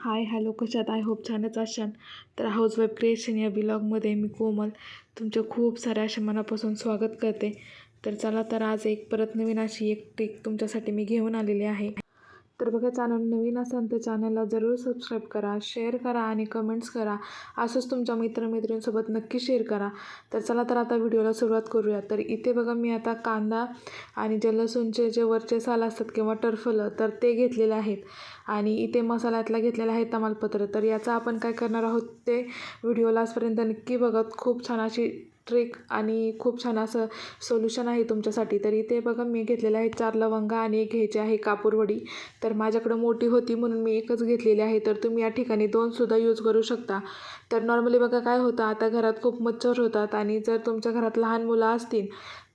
हाय hello कशात I hope छानच असाल तर हाऊस वेब क्रिएशन या ब्लॉगमध्ये मी कोमल तुमचे खूप साऱ्या अशा मनापासून स्वागत करते. तर चला तर आज एक परत नवीन अशी एक ट्रिक तुमच्यासाठी मी घेऊन आलेली आहे. तर बघा चॅनल नवीन असाल तर चॅनलला जरूर सबस्क्राईब करा शेअर करा आणि कमेंट्स करा. असंच तुमच्या मित्रमैत्रिणींसोबत नक्की शेअर करा. तर चला तर आता व्हिडिओला सुरुवात करूया. तर इथे बघा मी आता कांदा आणि जे लसूणचे जे वरचे साल असतात किंवा टरफलं तर ते घेतलेले आहेत. आणि इथे मसाल्यातला घेतलेला आहे तमालपत्र. तर याचा आपण काय करणार आहोत ते व्हिडिओ लास्टपर्यंत नक्की बघत खूप छान अशी ट्रिक आणि खूप छान असं सोल्युशन आहे तुमच्यासाठी. तरी ते बघा मी घेतलेलं आहे चार लवंगा आणि एक घ्यायची आहे कापूरवडी तर माझ्याकडं मोठी होती म्हणून मी एकच घेतलेली आहे. तर तुम्ही या ठिकाणी दोनसुद्धा यूज करू शकता. तर नॉर्मली बघा काय होतं आता घरात खूप मच्छर होतात आणि जर तुमच्या घरात लहान मुलं असतील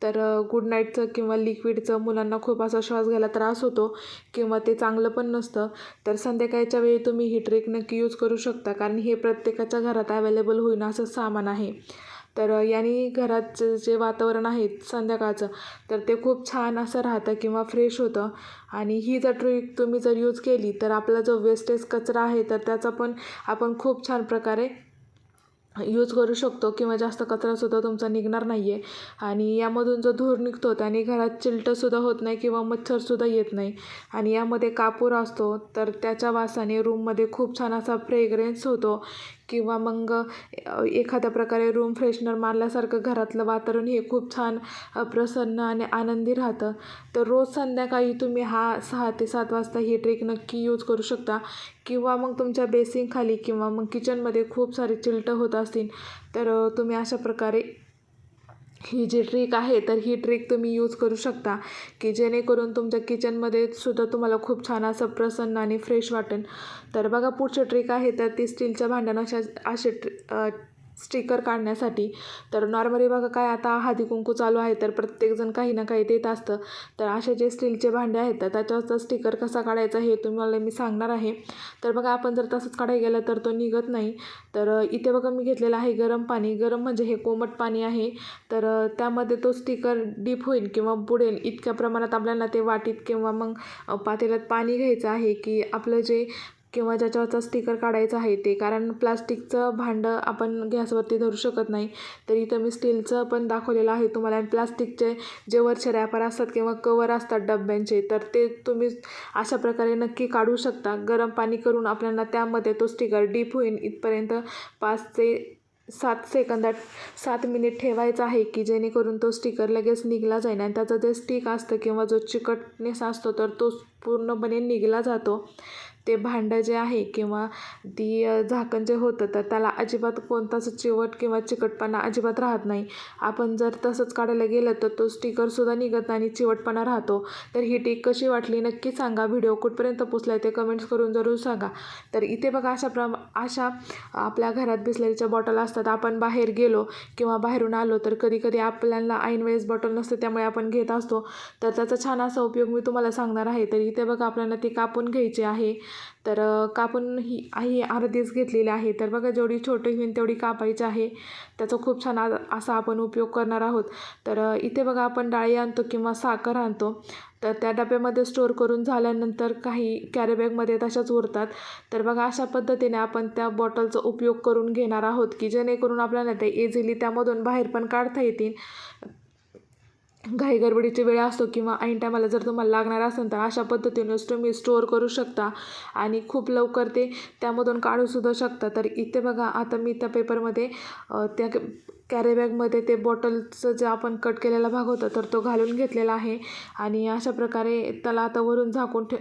तर गुड नाईटचं किंवा लिक्विडचं मुलांना खूप असा श्वास घ्यायला त्रास होतो किंवा ते चांगलं पण नसतं. तर संध्याकाळच्या वेळी तुम्ही ही ट्रिक नक्की यूज करू शकता. कारण हे प्रत्येकाच्या घरात अवेलेबल होईन असं सामान आहे. तर याने घराचं जे वातावरण आहे संध्याकाळचं तर ते खूप छान असं राहतं किंवा फ्रेश होतं. आणि ही जर ट्रिक तुम्ही जर यूज केली तर आपला जो वेस्टेज कचरा आहे तर त्याचा पण आपण खूप छान प्रकारे यूज करू शकतो किंवा जास्त कचरासुद्धा तुमचा निघणार नाही आहे आणि यामधून जो धूर निघतो त्याने घरात चिलटंसुद्धा होत नाही किंवा मच्छरसुद्धा येत नाही. आणि यामध्ये कापूर असतो तर त्याच्या वासाने रूममध्ये खूप छान असा फ्रेग्रेन्स होतो. किंवा मग एखाद्या प्रकारे रूम फ्रेशनर मारल्यासारखं घरातलं वातावरण हे खूप छान प्रसन्न आणि आनंदी राहतं. तर रोज संध्याकाळी तुम्ही हा सहा ते सात वाजता ही ट्रिक नक्की यूज करू शकता. किंवा मग तुमच्या बेसिंगखाली किंवा मग किचनमध्ये खूप सारे चिलटं होत असतील तर तुम्ही अशा प्रकारे ही जी ट्रिक आहे तर ही ट्रिक तुम्ही यूज करू शकता की जेणेकरून तुमच्या किचनमध्ये सुद्धा तुम्हाला खूप छान असं प्रसन्न आणि फ्रेश वाटेल. तर बघा पुढची ट्रिक आहे तर ती स्टीलच्या भांड्यानं अशा असे ट्रि स्टिकर काढण्यासाठी. तर नॉर्मली बघा काय आता हळदी कुंकू चालू आहे तर प्रत्येकजण काही ना काही देत असतं. तर असे जे स्टीलचे भांडे आहेत तर त्याच्यावरचा स्टिकर कसा काढायचा हे तुम्हाला मी सांगणार आहे. तर बघा आपण जर तसंच काढायला गेलं तर तो निघत नाही. तर इथे बघा मी घेतलेलं आहे गरम पाणी. गरम म्हणजे हे कोमट पाणी आहे. तर त्यामध्ये तो स्टिकर डीप होईल किंवा बुडेल. इतक्या प्रमाणात आपल्याला ते वाटीत किंवा मग पातेल्यात पाणी घ्यायचं आहे की आपलं जे किंवा ज्याच्यावरचा स्टिकर काढायचा आहे ते. कारण प्लास्टिकचं भांडं आपण गॅसवरती धरू शकत नाही. तर इथं मी स्टीलचं पण दाखवलेलं आहे तुम्हाला. आणि प्लास्टिकचे जे वरचे रॅपर असतात किंवा कवर असतात डब्यांचे तर ते तुम्ही अशा प्रकारे नक्की काढू शकता. गरम पाणी करून आपल्याला त्यामध्ये तो स्टिकर डीप होईल इथपर्यंत पाच ते सात सेकंदात सात मिनिट ठेवायचा आहे की जेणेकरून तो स्टिकर लगेच निघला जाईल आणि त्याचं जे स्टिक असतं किंवा जो चिकटनेस असतो तर तो पूर्णपणे निघला जातो. ते भांडं जे आहे किंवा ती झाकण जे होतं तर त्याला अजिबात कोणताच चिवट किंवा चिकटपणा अजिबात राहत नाही. आपण जर तसंच काढायला गेलं तर तो स्टिकरसुद्धा निघत नाही आणि चिवटपणा राहतो. तर ही टीक कशी वाटली नक्की सांगा. व्हिडिओ कुठपर्यंत पोचला ते कमेंट्स करून जरूर सांगा. तर इथे बघा अशा प्रमा अशा आपल्या घरात बिसलरीच्या बॉटल असतात. आपण बाहेर गेलो किंवा बाहेरून आलो तर कधी कधी आपल्याला ऐनवेळेस बॉटल नसते त्यामुळे आपण घेत असतो. तर त्याचा छान असा उपयोग मी तुम्हाला सांगणार आहे. तर इथे बघा आपल्याला ती कापून घ्यायची आहे. तर कापून ही ही अर्धीच घेतलेली आहे. तर बघा जेवढी छोटी होईल तेवढी कापायची आहे. त्याचा खूप छान असा आपण उपयोग करणार आहोत. तर इथे बघा आपण डाळी आणतो किंवा साखर आणतो. तर त्या डब्यामध्ये स्टोअर करून झाल्यानंतर काही कॅरीबॅगमध्ये तशाच उरतात. तर बघा अशा पद्धतीने आपण त्या बॉटलचा उपयोग करून घेणार आहोत की जेणेकरून आपल्याला ते इझिली त्यामधून बाहेर पण काढता येतील. घाई गडबडीची वेळ असतो किंवा ऐन टायमाला जर तुम्हाला लागणार असेल तर अशा पद्धतीनेच तुम्ही स्टोअर करू शकता आणि खूप लवकर ते त्यामधून काढूसुद्धा शकता. तर इथे बघा आता मी त्या पेपरमध्ये त्या कॅरीबॅगमध्ये ते बॉटलचं जे आपण कट केलेला भाग होता तर तो घालून घेतलेला आहे. आणि अशा प्रकारे त्याला आता वरून झाकून ठे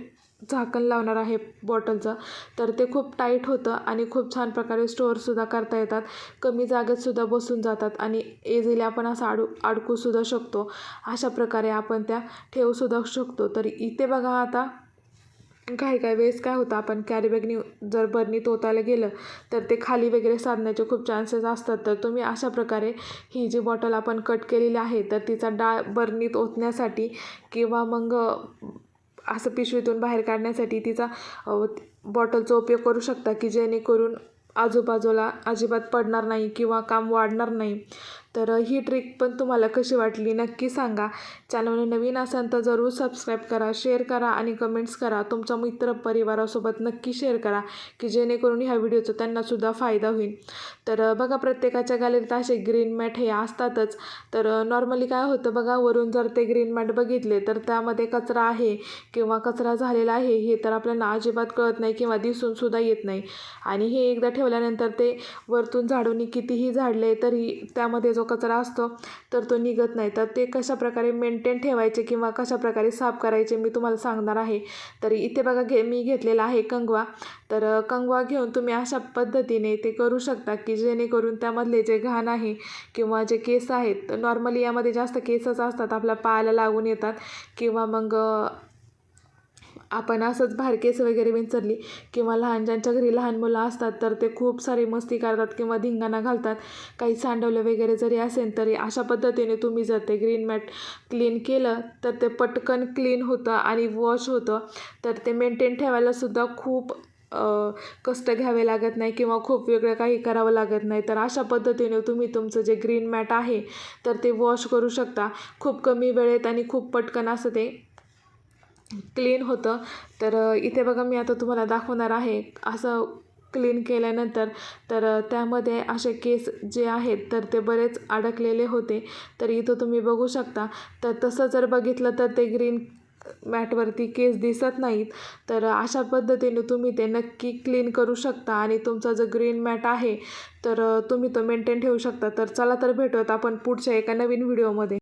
झाकण लावणार आहे बॉटलचं. तर ते खूप टाईट होतं आणि खूप छान प्रकारे स्टोअरसुद्धा करता येतात. कमी जागेतसुद्धा बसून जातात आणि इझिली आपण असं अडू अडकूसुद्धा शकतो. अशा प्रकारे आपण त्या ठेवूसुद्धा शकतो. तर इथे बघा आता काही काही वेळेस काय होतं आपण कॅरीबॅगनी जर बर्नीत ओतायला गेलं तर ते खाली वगैरे साधण्याचे खूप चान्सेस असतात. तर तुम्ही अशा प्रकारे ही जी बॉटल आपण कट केलेली आहे तर तिचा डाळ बर्नीत ओतण्यासाठी किंवा मग असं पिशवीतून बाहेर काढण्यासाठी तिचा बॉटलचा उपयोग करू शकता की जेणेकरून आजूबाजूला अजिबात पडणार नाही किंवा काम वाढणार नाही. तर ही ट्रिक पण तुम्हाला कशी वाटली नक्की सांगा. चॅनल नवीन असाल तर जरूर सबस्क्राईब करा शेअर करा आणि कमेंट्स करा. तुमच्या मित्र परिवारासोबत नक्की शेअर करा की जेणेकरून ह्या व्हिडिओचा त्यांनासुद्धा फायदा होईल. तर बघा प्रत्येकाच्या गॅलरीत असे ग्रीन मॅट हे असतातच. तर नॉर्मली काय होतं बघा वरून जर ते ग्रीन मॅट बघितले तर त्यामध्ये कचरा आहे किंवा कचरा झालेला आहे हे तर आपल्याला अजिबात कळत नाही किंवा दिसूनसुद्धा येत नाही. आणि हे एकदा ठेवल्यानंतर ते वरतून झाडून कितीही झाडले तरी त्यामध्ये जो कचरा असतो तर तो निघत नाही. तर ते कशाप्रकारे मेंटेन ठेवायचे किंवा कशाप्रकारे साफ करायचे मी तुम्हाला सांगणार आहे. तर इथे बघा घे मी घेतलेला आहे कंगवा. तर कंगवा घेऊन तुम्ही अशा पद्धतीने ते करू शकता की जेणेकरून त्यामधले जे घाण आहे किंवा जे केस आहेत नॉर्मली यामध्ये जास्त केसच असतात आपल्या पायाला लागून येतात. किंवा मग आपण असंच बाहेर वगैरे विंचरली किंवा लहान ज्यांच्या घरी लहान मुलं असतात तर ते खूप सारी मस्ती करतात किंवा धिंगाणा घालतात. काही सांडवलं वगैरे जरी असेल तरी अशा पद्धतीने तुम्ही जर ते ग्रीन मॅट क्लीन केलं तर ते पटकन क्लीन होतं आणि वॉश होतं. तर ते मेंटेन ठेवायलासुद्धा खूप कष्ट घ्यावे लागत नाही किंवा खूप वेगळं काही करावं लागत नाही. तर अशा पद्धतीने तुम्ही तुमचं जे ग्रीन मॅट आहे तर ते वॉश करू शकता. खूप कमी वेळेत आणि खूप पटकन असं ते क्लीन होतं. तर इथे बघा मी आता तुम्हाला दाखवणार आहे असं क्लीन केल्यानंतर तर त्यामध्ये असे केस जे आहेत तर ते बरेच अडकलेले होते. तर इथं तुम्ही बघू शकता. तर तसं जर बघितलं तर ते ग्रीन मॅटवरती केस दिसत नाहीत. तर अशा पद्धतीने तुम्ही ते नक्की क्लीन करू शकता आणि तुमचा जो ग्रीन मॅट आहे तर तुम्ही तो मेंटेन ठेवू शकता. तर चला तर भेटूयात आपण पुढच्या एका नवीन व्हिडिओमध्ये